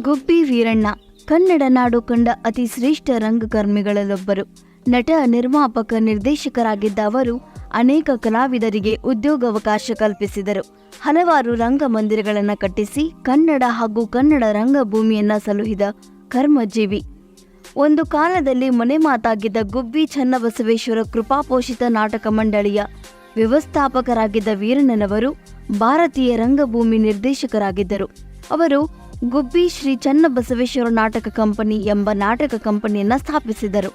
ಗುಬ್ಬಿ ವೀರಣ್ಣ, ಕನ್ನಡ ನಾಡು ಕಂಡ ಅತಿ ಶ್ರೇಷ್ಠ ರಂಗಕರ್ಮಿಗಳಲ್ಲೊಬ್ಬರು. ನಟ, ನಿರ್ಮಾಪಕ, ನಿರ್ದೇಶಕರಾಗಿದ್ದ ಅವರು ಅನೇಕ ಕಲಾವಿದರಿಗೆ ಉದ್ಯೋಗಾವಕಾಶ ಕಲ್ಪಿಸಿದರು. ಹಲವಾರು ರಂಗಮಂದಿರಗಳನ್ನು ಕಟ್ಟಿಸಿ ಕನ್ನಡ ಹಾಗೂ ಕನ್ನಡ ರಂಗಭೂಮಿಯನ್ನ ಸಲುಹಿದ ಕರ್ಮಜೀವಿ. ಒಂದು ಕಾಲದಲ್ಲಿ ಮನೆ ಮಾತಾಗಿದ್ದ ಗುಬ್ಬಿ ಚನ್ನಬಸವೇಶ್ವರ ಕೃಪಾಪೋಷಿತ ನಾಟಕ ಮಂಡಳಿಯ ವ್ಯವಸ್ಥಾಪಕರಾಗಿದ್ದ ವೀರಣ್ಣನವರು ಭಾರತೀಯ ರಂಗಭೂಮಿ ನಿರ್ದೇಶಕರಾಗಿದ್ದರು. ಅವರು ಗುಬ್ಬಿ ಶ್ರೀ ಚನ್ನಬಸವೇಶ್ವರ ನಾಟಕ ಕಂಪನಿ ಎಂಬ ನಾಟಕ ಕಂಪನಿಯನ್ನ ಸ್ಥಾಪಿಸಿದರು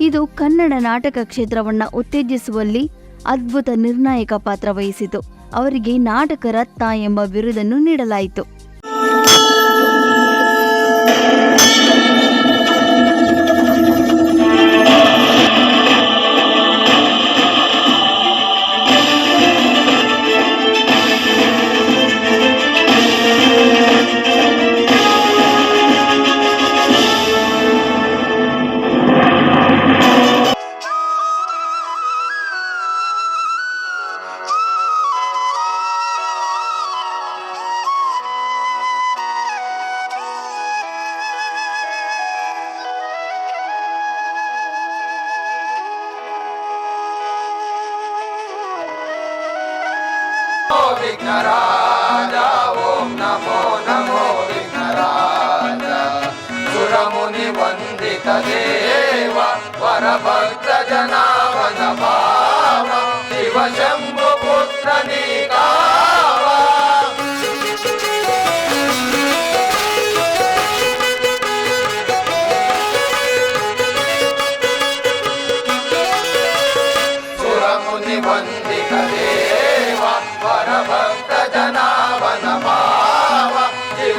ಇದು ಕನ್ನಡ ನಾಟಕ ಕ್ಷೇತ್ರವನ್ನ ಉತ್ತೇಜಿಸುವಲ್ಲಿ ಅದ್ಭುತ ನಿರ್ಣಾಯಕ ಪಾತ್ರ ವಹಿಸಿತು. ಅವರಿಗೆ ನಾಟಕ ರತ್ನ ಎಂಬ ಬಿರುದನ್ನು ನೀಡಲಾಯಿತು. విఘ్నరాజా ఓం నమో నమో విఘ్నరాజా సురముని వందిత దేవ వరభద్ర జనావన భావ శివ శంభు పుత్రని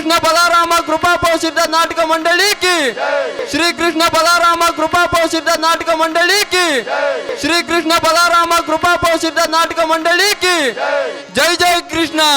कृष्ण बलाराम कृपा पोषित नाटक मंडली की श्री कृष्ण बलाराम कृपा पोषित नाटक मंडली की श्री कृष्ण बलाराम कृपा पोषित नाटक मंडली की जय जय कृष्णा